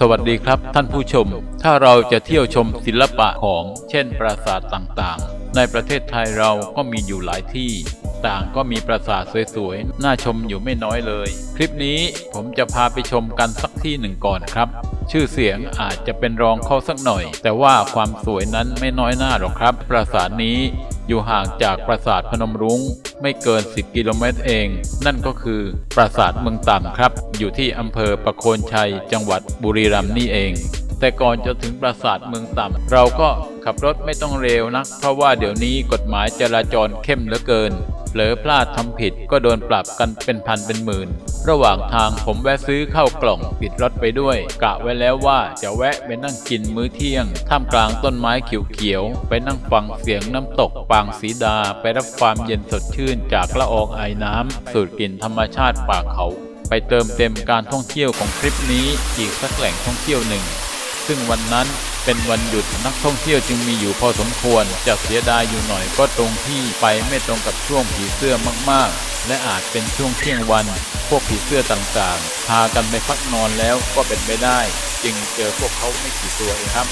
สวัสดีครับท่านผู้ชม ถ้าเราจะเที่ยวชมศิลปะของ เช่น ปราสาทต่างๆ ในประเทศไทยเราก็มีอยู่หลายที่ ต่างก็มีปราสาทสวยๆ น่าชมอยู่ไม่น้อยเลย คลิปนี้ผมจะพาไปชมกันสักที่หนึ่งก่อนครับ ชื่อเสียงอาจจะเป็นรองเข้าสักหน่อย แต่ว่าความสวยนั้นไม่น้อยหน้าหรอกครับ ปราสาทนี้ อยู่ห่างจากปราสาทพนมรุ้งไม่เกิน 10 กิโลเมตรเอง นั่นก็คือปราสาทเมืองต่ำครับ อยู่ที่อำเภอประโคนชัย จังหวัดบุรีรัมย์นี่เอง แต่ก่อนจะถึงปราสาทเมืองต่ำเราก็ขับรถไม่ต้องเร็วนักเพราะว่าเดี๋ยวนี้กฎหมายจราจรเข้มเหลือเกิน ลอพลาดทำผิดก็โดนปรับกันเป็นพันเป็นหมื่น ระหว่างทางผมแวะซื้อข้าวกล่องติดรถไปด้วย กะไว้แล้วว่าจะแวะไปนั่งกินมื้อเที่ยง ท่ามกลางต้นไม้เขียวๆ ไปนั่งฟังเสียงน้ำตกปางสีดา ไปรับความเย็นสดชื่นจากละอองไอน้ำสูดกลิ่นธรรมชาติป่าเขา ไปเติมเต็มการท่องเที่ยวของทริปนี้อีกสักแหล่งท่องเที่ยวหนึ่ง ซึ่งวันนั้นเป็นวันหยุดนักท่องเที่ยวจึงมีอยู่พอสมควรจะเสียดายอยู่หน่อยก็ตรงที่ไปไม่ตรงกับช่วงผีเสื้อมากๆ และอาจเป็นช่วงเที่ยงวัน พวกผีเสื้อต่างๆ พากันไปพักนอนแล้วก็เป็นไปได้ จึงเจอพวกเขาไม่กี่ตัวเองครับ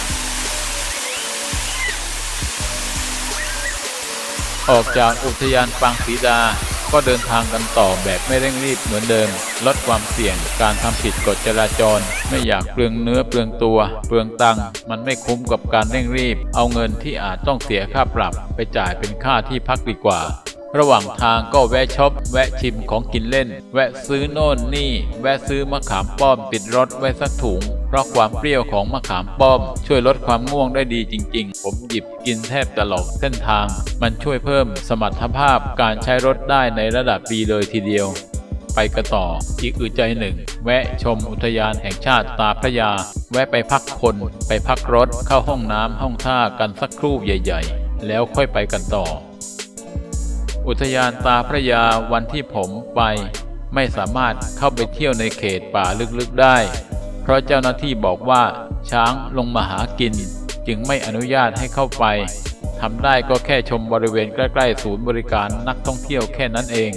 ออกจากอุทยานปางสีดา ก็เดินทางกันต่อแบบไม่เร่งรีบเหมือนเดิม ลดความเสี่ยงการทำผิดกฎจราจร ไม่อยากเปลืองเนื้อเปลืองตัว เปลืองตังมันไม่คุ้มกับการเร่งรีบ เอาเงินที่อาจต้องเสียค่าปรับ ไปจ่ายเป็นค่าที่พักดีกว่าระหว่างทางก็แวะช็อปแวะชิมของกินเล่น แวะซื้อโน่นนี่ แวะซื้อมะขามป้อมติดรถไว้สักถุง ราะความเปรี้ยวของมะขามป้อม ช่วยลดความง่วงได้ดีจริง ๆ ผมหยิบกินแทบตลอดเส้นทาง มันช่วยเพิ่มสมรรถภาพการใช้รถได้ในระดับดีเลยทีเดียวไปกันต่ออีกอึดใจหนึ่ง แวะชมอุทยานแห่งชาติตาพระยา แวะไปพักคน ไปพักรถเข้าห้องน้ำห้องท่ากันสักครู่ใหญ่ ๆ แล้วค่อยไปกันต่อ อุทยานตาพระยาวันที่ผมไป ไม่สามารถเข้าไปเที่ยวในเขตป่าลึกๆได้ เพราะเจ้าหน้าที่บอกว่าช้างลงมาหากิน จึงไม่อนุญาตให้เข้าไปทำได้ก็แค่ชมบริเวณใกล้ ๆ ศูนย์บริการนักท่องเที่ยวแค่นั้นเอง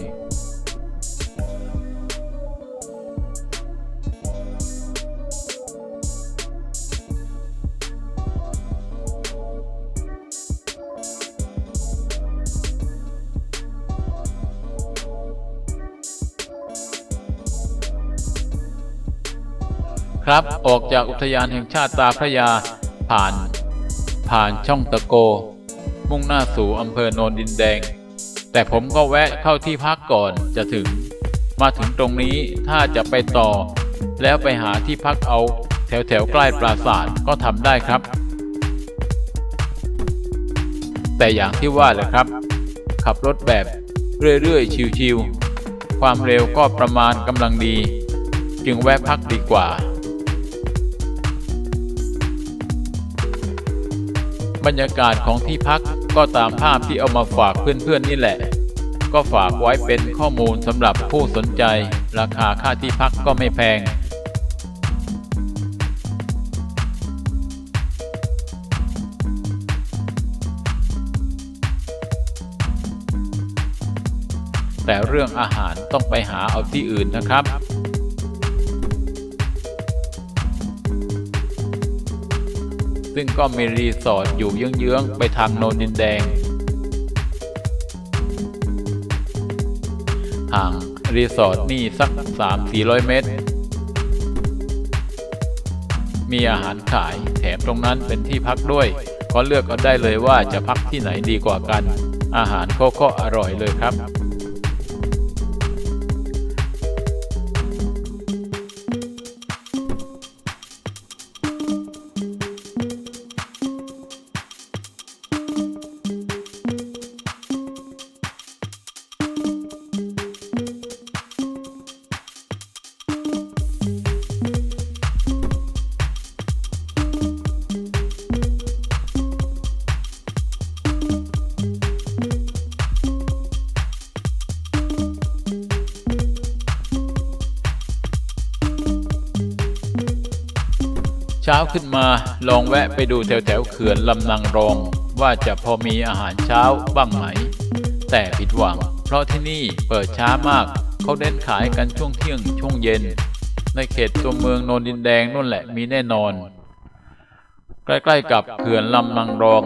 ครับ ออกจากอุทยานแห่งชาติตาพระยา ผ่าน ผ่านช่องตะโก มุ่งหน้าสู่อำเภอโนนดินแดง แต่ผมก็แวะเข้าที่พักก่อนจะถึง มาถึงตรงนี้ถ้าจะไปต่อ แล้วไปหาที่พักเอาแถวแถวๆใกล้ปราสาทก็ทำได้ครับ แต่อย่างที่ว่าแหละครับ ขับรถแบบเรื่อยๆ ชิวๆความเร็วก็ประมาณกำลังดี จึงแวะพักดีกว่า บรรยากาศของที่พักก็ตามภาพที่เอามาฝากเพื่อนๆนี่แหละ ก็ฝากไว้เป็นข้อมูลสำหรับผู้สนใจ ราคาค่าที่พักก็ไม่แพงแต่เรื่องอาหารต้องไปหาเอาที่อื่นนะครับ ซึ่งก็มีรีสอร์ทอยู่เยื้องๆ ไปทางโนนดินแดง ห่างรีสอร์ทนี่สัก 3-400 เมตร มีอาหารขายแถมตรงนั้นเป็นที่พักด้วย ก็เลือกเอาได้เลยว่าจะพักที่ไหนดีกว่ากัน อาหารเขาก็อร่อยเลยครับ ช้าขึ้นมาลองแวะไปดูแถวแถวเขื่อนลำนางรอง ว่าจะพอมีอาหารเช้าบ้างไหม แต่ผิดหวัง เพราะที่นี่เปิดช้ามาก เขาเน้นขายกันช่วงเที่ยงช่วงเย็น ในเขตตัวเมืองโนนดินแดงนู่นแหละมีแน่นอน ใกล้ๆกับเขื่อนลำนางรอง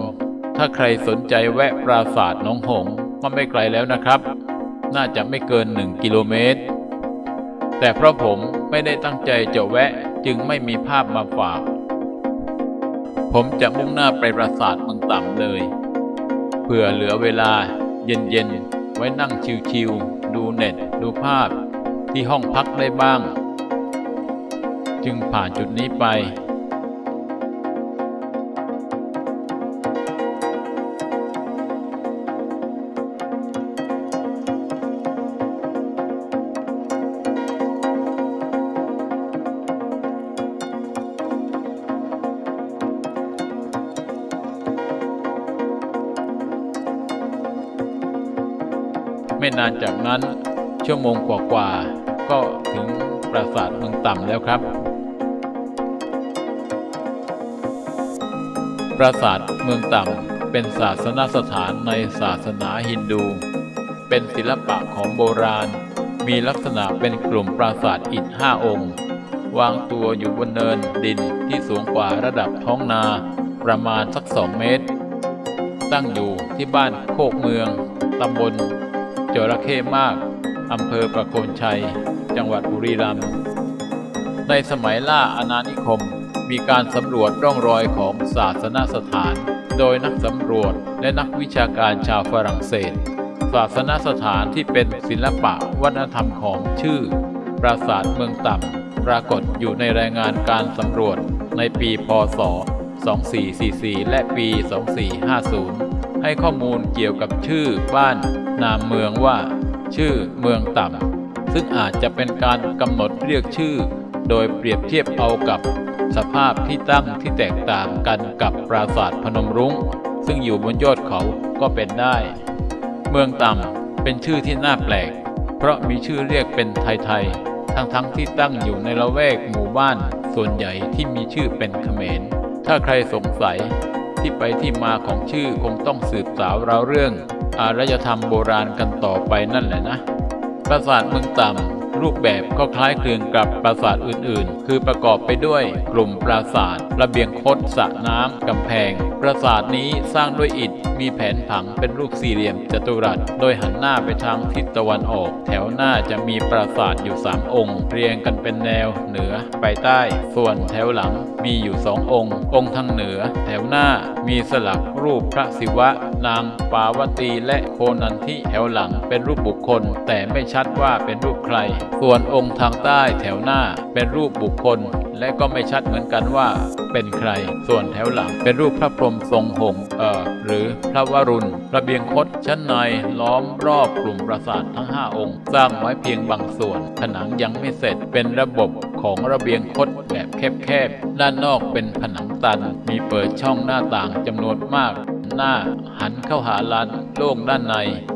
ถ้าใครสนใจแวะปราสาทหนองหงก็ไม่ไกลแล้วนะครับ น่าจะไม่เกิน1กิโลเมตร แต่เพราะผมไม่ได้ตั้งใจจะแวะจึงไม่มีภาพมาฝาก ผมจะมุ่งหน้าไปปราสาทเมืองต่ำเลย เผื่อเหลือเวลาเย็นๆ ไว้นั่งชิวๆ ดูเน็ต ดูภาพที่ห้องพักได้บ้าง จึงผ่านจุดนี้ไป นานจากนั้นชั่วโมงกว่าๆก็ถึงปราสาทเมืองต่ำแล้วครับ ปราสาทเมืองต่ำเป็นศาสนสถานในศาสนาฮินดู เป็นศิลปะของโบราณ มีลักษณะเป็นกลุ่มปราสาทอิฐห้าองค์ วางตัวอยู่บนเนินดินที่สูงกว่าระดับท้องนาประมาณสักสองเมตร ตั้งอยู่ที่บ้านโคกเมืองตำบล จระเข้มาก อำเภอประโคนชัย จังหวัดบุรีรัมย์ ในสมัยล่าอาณานิคม มีการสำรวจร่องรอยของศาสนสถาน โดยนักสำรวจและนักวิชาการชาวฝรั่งเศส ศาสนสถานที่เป็นศิลปะวัฒนธรรมของชื่อ ปราสาทเมืองต่ำ ปรากฏอยู่ในรายงานการสำรวจในปี พศ 2444 และปี 2450 ให้ข้อมูลเกี่ยวกับชื่อบ้านนามเมืองว่า ชื่อเมืองต่ำซึ่งอาจจะเป็นการกำหนดเรียกชื่อ โดยเปรียบเทียบเอากับสภาพที่ตั้งที่แตกต่างกันกับปราสาทพนมรุง้ง ซึ่งอยู่บนยอดเขาก็เป็นได้ เมืองต่ำเป็นชื่อที่น่าแปลก เพราะมีชื่อเรียกเป็นไทยๆ ทั้งๆที่ตั้งอยู่ในละแวกหมู่บ้านส่วนใหญ่ที่มีชื่อเป็นเขมร ถ้าใครสงสัย ที่ไปที่มาของชื่อคงต้องสืบสาวราวเรื่อง อารยธรรมโบราณกันต่อไปนั่นแหละนะ ปราสาทเมืองต่ำ รูปแบบก็คล้ายคลึงกับปราสาทอื่นๆ คือประกอบไปด้วยกลุ่มปราสาทระเบียงคดสระน้ำกำแพง ปราสาทนี้สร้างด้วยอิฐมีแผนผังเป็นรูปสี่เหลี่ยมจัตุรัส โดยหันหน้าไปทางทิศตะวันออก แถวหน้าจะมีปราสาทอยู่สามองค์ เรียงกันเป็นแนวเหนือไปใต้ ส่วนแถวหลังมีอยู่สององค์ องค์ทางเหนือ แถวหน้ามีสลักรูปพระศิวะ นางปาวตีและโคนันทิแถวหลังเป็นรูปบุคคล แต่ไม่ชัดว่าเป็นรูปใครส่วนองค์ทางใต้แถวหน้าเป็นรูปบุคคล และก็ไม่ชัดเหมือนกันว่าเป็นใคร ส่วนแถวหลังเป็นรูปพระพรหมทรงหงส์เอ่อหรือพระวรุณ ระเบียงคดชั้นในล้อมรอบกลุ่มปราสาททั้ง 5 องค์ สร้างไว้เพียงบางส่วน ผนังยังไม่เสร็จเป็นระบบของระเบียงคดแบบแคบๆ ด้านนอกเป็นผนังตัน มีเปิดช่องหน้าต่างจำนวนมาก หน้า หันเข้าหาลานโล่งด้านใน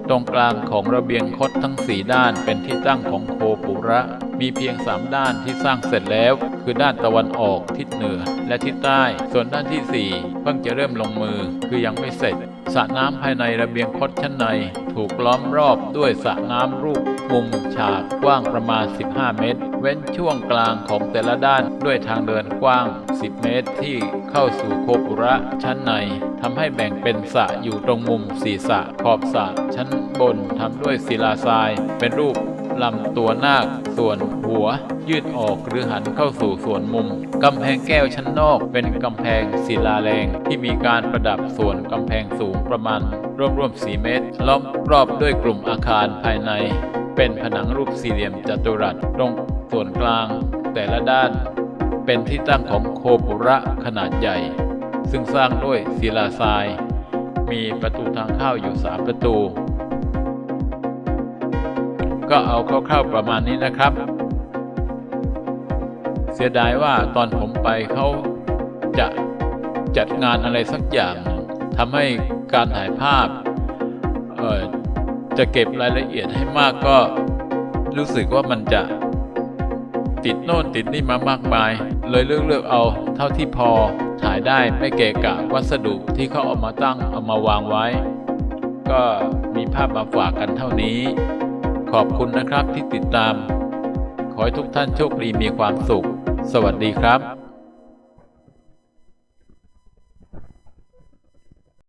ตรงกลางของระเบียงคดทั้งสี่ด้านเป็นที่ตั้งของโคปุระ มีเพียงสามด้านที่สร้างเสร็จแล้ว คือด้านตะวันออกทิศเหนือ และทิศใต้ ส่วนด้านที่สี่เพิ่งจะเริ่มลงมือคือยังไม่เสร็จสระน้ำภายในระเบียงคดชั้นใน ถูกล้อมรอบด้วยสระน้ำรูป มุมฉากกว้างประมาณ 15 เมตร เว้นช่วงกลางของแต่ละด้านด้วยทางเดินกว้าง 10 เมตรที่เข้าสู่โคปุระชั้นในทำให้แบ่งเป็นสระอยู่ตรงมุมศีระขอบสระชั้นบนทำด้วยศิลาทราย เป็นรูปลำตัวนาคส่วนหัว ยืดออกหรือหันเข้าสู่ส่วนมุม กำแพงแก้วชั้นนอกเป็นกำแพงศิลาแรง ที่มีการประดับส่วนกำแพงสูงประมาณร่วมๆ4เมตร ล้อมรอบด้วยกลุ่มอาคารภายใน เป็นผนังรูปสี่เหลี่ยมจัตุรัสตรงส่วนกลางแต่ละด้าน เป็นที่ตั้งของโคปุระขนาดใหญ่ ซึ่งสร้างด้วยศิลาทราย มีประตูทางเข้าอยู่3ประตู ก็เอาคร่าวๆประมาณนี้นะครับ เสียดายว่าตอนผมไปเขาจะจัดงานอะไรสักอย่างทำให้การถ่ายภาพ จะเก็บรายละเอียดให้มากก็รู้สึกว่ามันจะติดโน่นติดนี่มามากมาย เลยเลือกเลือกเอาเท่าที่พอถ่ายได้ไม่เกะกะวัสดุที่เขาเอามาตั้งเอามาวางไว้ ก็มีภาพมาฝากกันเท่านี้ ขอบคุณนะครับที่ติดตาม ขอให้ทุกท่านโชคดีมีความสุข สวัสดีครับ